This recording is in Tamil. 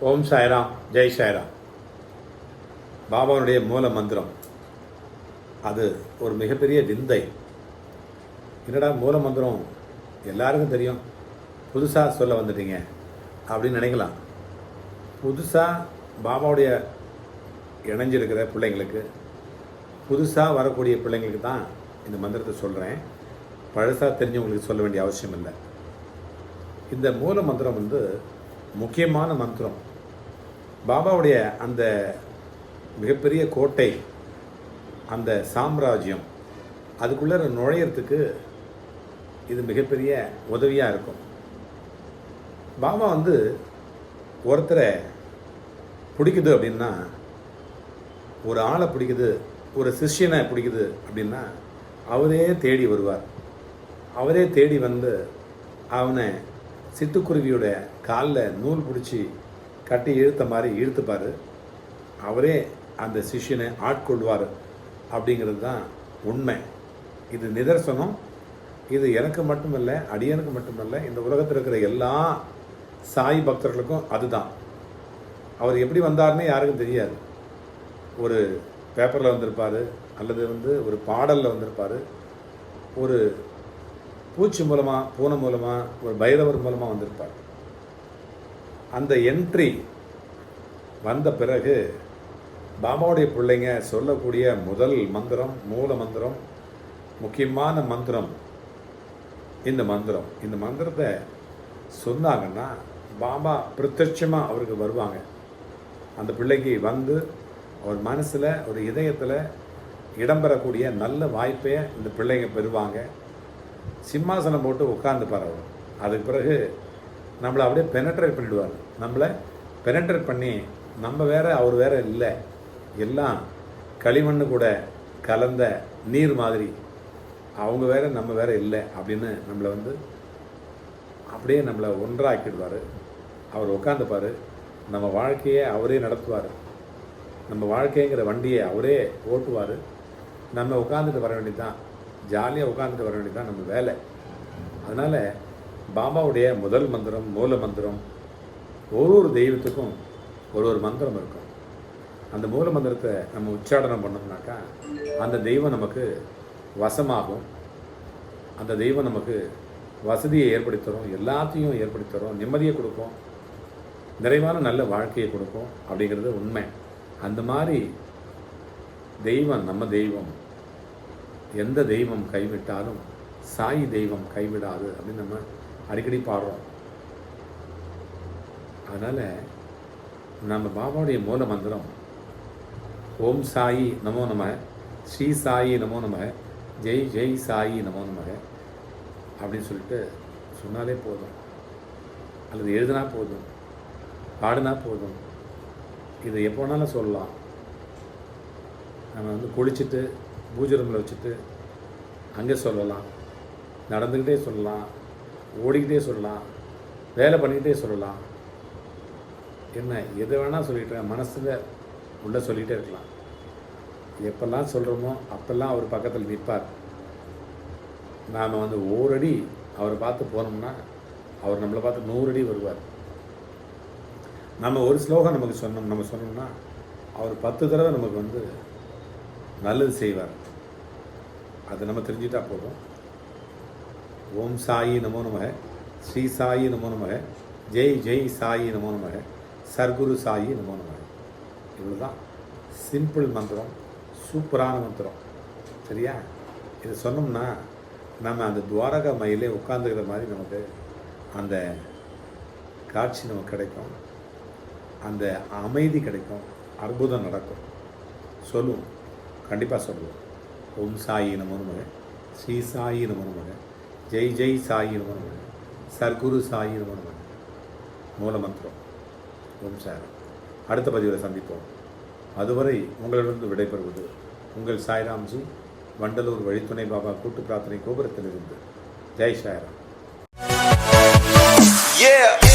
ஓம் சாய்ராம் ஜெய் சாய்ராம். பாபாவுடைய மூல மந்திரம். அது ஒரு மிகப்பெரிய விந்தை. என்னடா மூல மந்திரம்? எல்லாருக்கும் தெரியும். புதுசாக சொல்ல வந்துட்டீங்க. அப்படின்னு நினைக்கலாம். புதுசாக பாபாவுடைய இணைஞ்சிருக்கிற பிள்ளைங்களுக்கு புதுசாக வரக்கூடிய பிள்ளைங்களுக்கு தான் இந்த மந்திரத்தை சொல்கிறேன் பழசாக தெரிஞ்சவங்களுக்கு சொல்ல வேண்டிய அவசியம் இல்லை. இந்த மூல மந்திரம் வந்து முக்கியமான மந்திரம். பாபாவுடைய அந்த மிகப்பெரிய கோட்டை அந்த சாம்ராஜ்யம் அதுக்குள்ளே நுழையிறதுக்கு இது மிகப்பெரிய உதவியாக இருக்கும். பாபா வந்து ஒருத்தரை பிடிக்குது அப்படின்னா ஒரு ஆளை பிடிக்குது ஒரு சிஷ்யனை பிடிக்குது அப்படின்னா அவரே தேடி வருவார். அவரே தேடி வந்து அவனை சிட்டுக்குருவியோட காலில் நூல் பிடிச்சி கட்டி இழுத்த மாதிரி இழுத்துப்பார். அவரே அந்த சிஷ்யனை ஆட்கொள்வார் அப்படிங்கிறது தான் உண்மை. இது நிதர்சனம். இது எனக்கு மட்டுமல்ல அடியனுக்கு மட்டுமல்ல இந்த உலகத்தில் இருக்கிற எல்லா சாய் பக்தர்களுக்கும் அதுதான். அவர் எப்படி வந்தார்னே யாருக்கும் தெரியாது. ஒரு பேப்பரில் வந்திருப்பார் அல்லது வந்து ஒரு பாடலில் வந்திருப்பார். ஒரு பூச்சி மூலமாக பூனை மூலமாக ஒரு பைரவர் மூலமாக வந்திருப்பார். அந்த என்ட்ரி வந்த பிறகு பாபாவுடைய பிள்ளைங்க சொல்லக்கூடிய முதல் மந்திரம் மூல மந்திரம் முக்கியமான மந்திரம் இந்த மந்திரம். இந்த மந்திரத்தை சொன்னாங்கன்னா பாபா பிரத்யட்சமாக அவருக்கு வருவாங்க. அந்த பிள்ளைக்கு வந்து அவர் மனசில் ஒரு இதயத்தில் இடம்பெறக்கூடிய நல்ல வாய்ப்பை இந்த பிள்ளைங்க பெறுவாங்க. சிம்மாசனம் போட்டு உட்காந்துப்பார் அவர். அதுக்கு பிறகு நம்மளை அப்படியே பெனட்ரேட் பண்ணிடுவார். நம்மளை பெனட்ரேட் பண்ணி நம்ம வேற அவர் வேற இல்லை. எல்லாம் களிமண்ணு கூட கலந்த நீர் மாதிரி. அவங்க வேற நம்ம வேற இல்லை அப்படின்னு நம்மளை வந்து அப்படியே நம்மளை ஒன்றாக்கிடுவார். அவர் உட்காந்துப்பார். நம்ம வாழ்க்கையை அவரே நடத்துவார். நம்ம வாழ்க்கைங்கிற வண்டியை அவரே ஓட்டுவார். நம்ம உட்காந்துட்டு வர வேண்டியதுதான். ஜாலியாக உட்காந்துட்டு வர வேண்டியதுதான் நம்ம வேலை. அதனால் பாபாவுடைய முதல் மந்திரம் மூல மந்திரம் ஒரு ஒரு தெய்வத்துக்கும் ஒரு ஒரு மந்திரம் இருக்கும். அந்த மூல மந்திரத்தை நம்ம உச்சாடனம் பண்ணோம்னாக்கா அந்த தெய்வம் நமக்கு வசமாகும். அந்த தெய்வம் நமக்கு வசதியை ஏற்படுத்தி தரும் எல்லாத்தையும் ஏற்படுத்தி தரும் நிம்மதியை கொடுக்கும் நிறைவான நல்ல வாழ்க்கையை கொடுக்கும் அப்படிங்கிறது உண்மை. அந்த மாதிரி தெய்வம் நம்ம தெய்வம். எந்த தெய்வம் கைவிட்டாலும் சாய் தெய்வம் கைவிடாது அப்படின்னு நம்ம அடிக்கடி பாடுறோம். அதனால் நம்ம பாபாவுடைய மூல மந்திரம் ஓம் சாயி நமோ நம ஸ்ரீ சாயி நமோ நம ஜெய் ஜெய் சாயி நமோ நம அப்படின்னு சொல்லிட்டு சொன்னாலே போதும். அல்லது எழுதினா போதும். பாடினா போதும். இதை எப்போ வேணாலும் சொல்லலாம். நம்ம வந்து குளிச்சுட்டு பூஜை ரூமில் வச்சுட்டு அங்கே சொல்லலாம். நடந்துக்கிட்டே சொல்லலாம். ஓடிக்கிட்டே சொல்லலாம் வேலை பண்ணிக்கிட்டே சொல்லலாம். என்ன எது வேணால் சொல்லிட்டு மனசில் உள்ளே சொல்லிகிட்டே இருக்கலாம். எப்பெல்லாம் சொல்கிறோமோ அப்பெல்லாம் அவர் பக்கத்தில் நிற்பார் நாம் வந்து ஓரடி அவரை பார்த்து போனோம்னா அவர் நம்மளை பார்த்து நூறு அடி வருவார். நம்ம ஒரு ஸ்லோகம் நமக்கு சொன்னோம் நம்ம சொன்னோம்னா அவர் பத்து தடவை நமக்கு வந்து நல்லது செய்வார். அதை நம்ம தெரிஞ்சுட்டா போதும். ஓம் சாயி நமோ நமக. ஸ்ரீ சாயி நமோ நமக. ஜெய் ஜெய் சாயி நமோ நமக. சர்க்குரு சாயி நமோ நமக. இவ்வளோதான் சிம்பிள் மந்திரம் சூப்பரான மந்திரம். சரியா? இது சொன்னோம்னா நம்ம அந்த துவாரகா மயிலே உட்காந்துக்கிற மாதிரி நமக்கு அந்த காட்சி நமக்கு கிடைக்கும். அந்த அமைதி கிடைக்கும். அற்புதம் நடக்கும். சொல்லுவோம். கண்டிப்பாக சொல்லுவோம். ஓம் சாயி நமோ நமக. ஸ்ரீ சாயி நமோ நமக. ஜெய் ஜெய் சாயி நமன் சர்க்குரு சாயி நமன் மூலமந்திரம் ஓம் சாரம் அடுத்த பதிவில் சந்திப்போம். அதுவரை உங்களிடமிருந்து விடைபெறுவது உங்கள் சாய்ராம்ஜி வண்டலூர் வழித்துணை பாபா கூட்டு பிரார்த்தனை கோபுரத்திலிருந்து. ஜெய் சாய்ராம். Yeah.